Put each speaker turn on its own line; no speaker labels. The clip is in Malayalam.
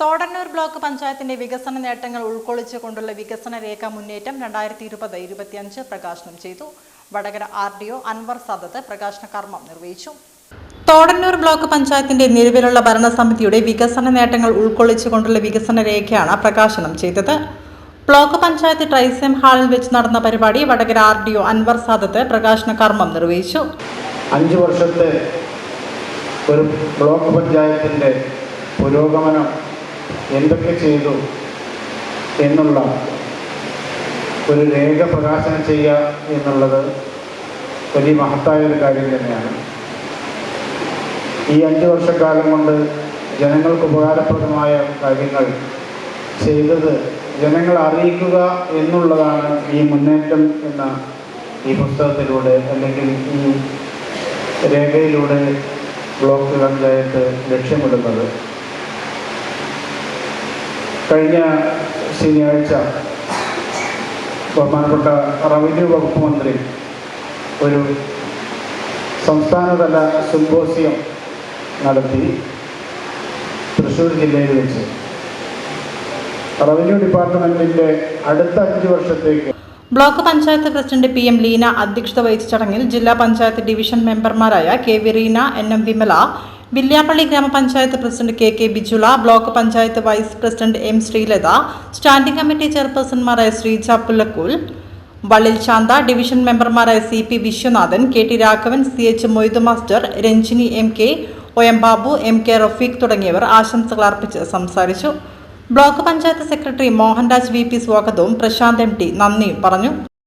തോടന്നൂർ ബ്ലോക്ക് പഞ്ചായത്തിന്റെ വികസന നേട്ടങ്ങൾ ഉൾക്കൊള്ളിച്ചുകൊണ്ടുള്ള വികസന രേഖ മുന്നേറ്റം രണ്ടായിരത്തി ഇരുപത് ഇരുപത്തിയഞ്ച് പ്രകാശനം ചെയ്തു. Vadakara R D O Anwar Sadath പ്രകാശന കർമ്മം നിർവഹിച്ചു. തോടന്നൂർ ബ്ലോക്ക് പഞ്ചായത്തിന്റെ നിലവിലുള്ള ഭരണസമിതിയുടെ വികസന നേട്ടങ്ങൾ ഉൾക്കൊള്ളിച്ചുകൊണ്ടുള്ള വികസന രേഖയാണ് പ്രകാശനം ചെയ്തത്. ബ്ലോക്ക് പഞ്ചായത്ത് ട്രൈസെം ഹാളിൽ വെച്ച് നടന്ന പരിപാടി Vadakara R D O Anwar Sadath പ്രകാശന കർമ്മം നിർവഹിച്ചു.
അഞ്ച് വർഷത്തെ ഒരു ബ്ലോക്ക് പഞ്ചായത്തിന്റെ പുരോഗമനം എന്തൊക്കെ ചെയ്തു എന്നുള്ള ഒരു രേഖ പ്രകാശനം ചെയ്യുക എന്നുള്ളത് വലിയ മഹത്തായ ഒരു കാര്യം തന്നെയാണ്. ഈ അഞ്ച് വർഷക്കാലം കൊണ്ട് ജനങ്ങൾക്ക് ഉപകാരപ്രദമായ കാര്യങ്ങൾ ചെയ്തത് ജനങ്ങളെ അറിയിക്കുക എന്നുള്ളതാണ് ഈ മുന്നേറ്റം എന്ന ഈ പുസ്തകത്തിലൂടെ അല്ലെങ്കിൽ ഈ രേഖയിലൂടെ ബ്ലോക്ക് പഞ്ചായത്ത് ലക്ഷ്യമിടുന്നത്. കഴിഞ്ഞ ശനിയാഴ്ച ബഹുമാനപ്പെട്ട റവന്യൂ വകുപ്പ് മന്ത്രി ഒരു സംസ്ഥാനതല സിംബോസിയം നടത്തി തൃശ്ശൂർ ജില്ലയിൽ വെച്ച്. റവന്യൂ ഡിപ്പാർട്ട്മെന്റിന്റെ അടുത്ത അഞ്ച് വർഷത്തേക്ക്.
Block panchayat president P M Leena അധ്യക്ഷത വഹിച്ച ചടങ്ങിൽ ജില്ലാ പഞ്ചായത്ത് ഡിവിഷൻ മെമ്പർമാരായ K V Reena N M Vimala Villiappally ഗ്രാമപഞ്ചായത്ത് president K K Bijula block panchayat vice president M Sreelatha standing committee ചെയർപേഴ്സൺമാരായ Sreeja Pullakkool Vallil Shantha division മെമ്പർമാരായ C P Viswanathan K T Raghavan C H Moidu master Ranjini M K O M Babu M K Rafeeq തുടങ്ങിയവർ ആശംസകൾ അർപ്പിച്ച് സംസാരിച്ചു. Block panchayat secretary Mohanraj V P സ്വാഗതവും പ്രശാന്ത് എം ടി നന്ദിയും പറഞ്ഞു.